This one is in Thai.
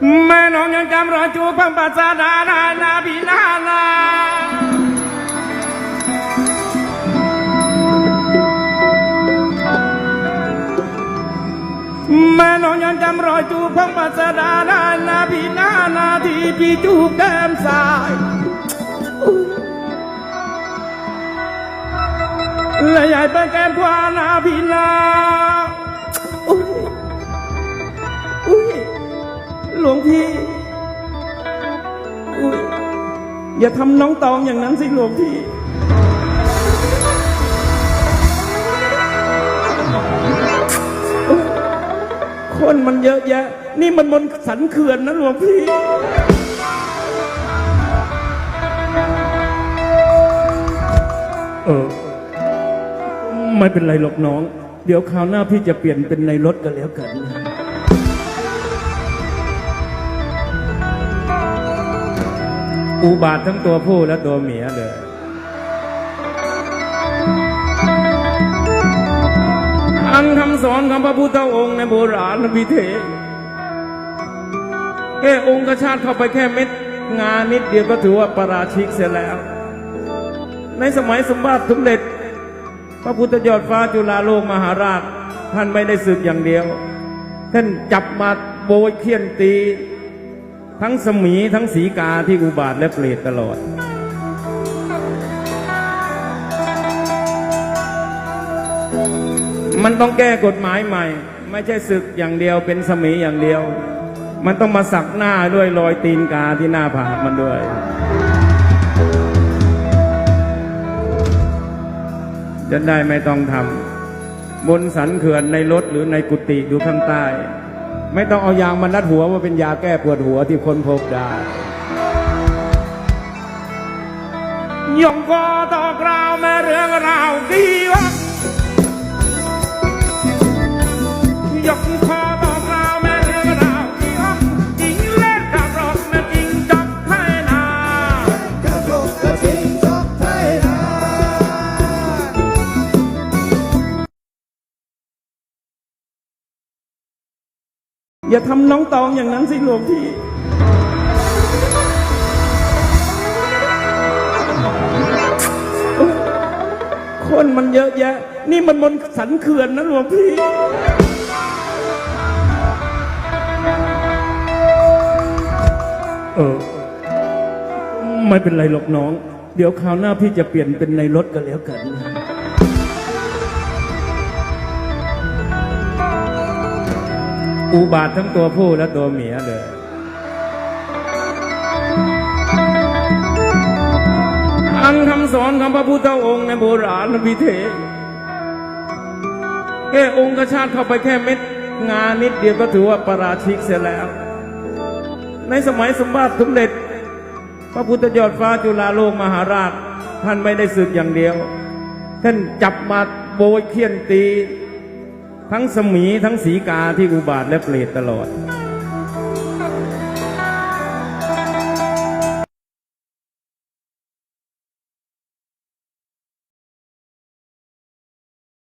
แม่น้องยังจำรอยจูบพังปัสสาดานานาบีนานาแม่น้องยังจำรอยจูบพังปัสสาดานานาบีนานาที่พี่จูบแก้มซ้ายและยายเป็นแก้มขวานาบีนา ลวงพี่อย่าทำน้องตองอย่างนั้นสิหลวงพี่คนมันเยอะแยะ นี่มันบนสันเขื่อนนะหลวงพี่เออไม่เป็นไรหรอกน้อง เดี๋ยวคราวหน้าพี่จะเปลี่ยนเป็นในรถก็แล้วกัน อุบาททั้งตัวผู้และตัวเมียเลยอังคำสอนของพระพุทธองค์ในโบราณวิเทศแค่องค์กชาติเข้าไปแค่เม็ดงานนิดเดียวก็ถือว่าประราชิกเสียแล้ว ในสมัยสมบัติสมเด็จ พระพุทธยอดฟ้าจุฬาโลกมหาราช ท่านไม่ได้สึกอย่างเดียว ท่านจับมาโบยเคี่ยนตี ทั้งสมีทั้งสีกาที่อุบาทและเปรตตลอด มันต้องแก้กฎหมายใหม่ ไม่ใช่ศึกอย่างเดียวเป็นสมีอย่างเดียว มันต้องมาสักหน้าด้วยรอยตีนกาที่หน้าผากมันด้วยจะได้ไม่ต้องทำบนสันเขื่อนในรถหรือในกุฏิอยู่ข้างใต้ ไม่ต้องเอายางมานัดหัวว่าเป็นยาแก้ปวดหัวที่คนพบได้ยงก็ต่อกราวแม่เรื่องราวดีวะยกคอ อย่าทำน้องตองอย่างนั้นสิหลวงพี่คนมันเยอะแยะ นี่มันบนสันเขื่อนนะหลวงพี่เออไม่เป็นไรหรอกน้อง เดี๋ยวคราวหน้าพี่จะเปลี่ยนเป็นในรถก็แล้วกัน อุบาททั้งตัวผู้และตัวเมียเลยอังคำสอนของพระพุทธองค์ในโบราณวิเทแค่องค์ชาติเข้าไปแค่เม็ดงานนิดเดียวก็ถือว่าประราชิกเสียแล้ว ในสมัยสมบัติสมเด็จ พระพุทธยอดฟ้าจุฬาโลกมหาราช ท่านไม่ได้สึกอย่างเดียว ท่านจับมาโบยเคี่ยนตี ทั้งสมีทั้งสีกาที่อุบาทและเปรตตลอด